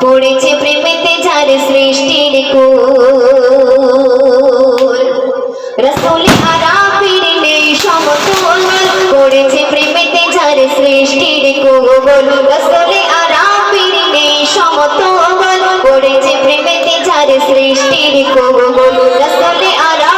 পড়েছে প্রেমেতে যার সৃষ্টির কুল। রসুলে আরাফির নেই সমতল। পড়েছে প্রেমেতে যার সৃষ্টির কুল। রসুলে আরাফির নেই সমতল। পড়েছে প্রেমেতে যার সৃষ্টির কুল। রসুলে আরাফির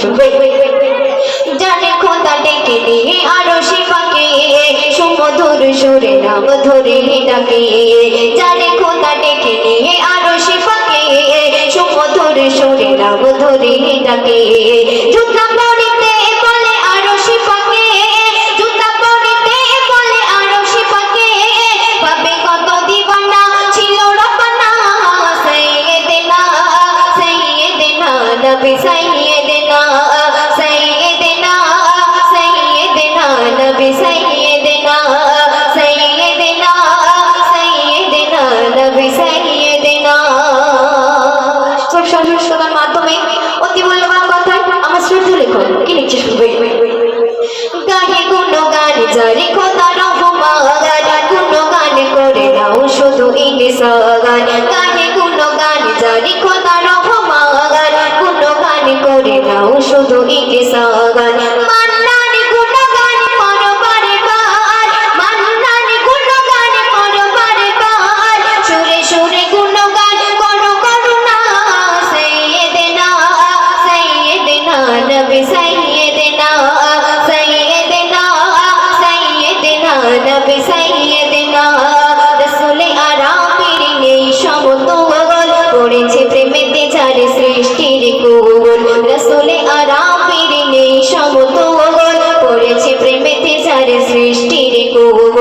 শুনবে জানে খোদা ডেকে দিয়ে আরও শিবাকে সুমধুর সুরে নাম ধরে ডাকে। জানে খোদা ডেকে দিয়ে আরও শিবাকে সুমধুর সুরে নাম ধরে ডাকে। জুতা পরিতে বলে আরও শিবাকে জুতা পরিতে বলে আরও শিবাকে পাবে কত দিবানা ছিল রবানা সাইয়েদেনা সাইয়েদেনা নবী সাইয়েদেনা জারি খোদা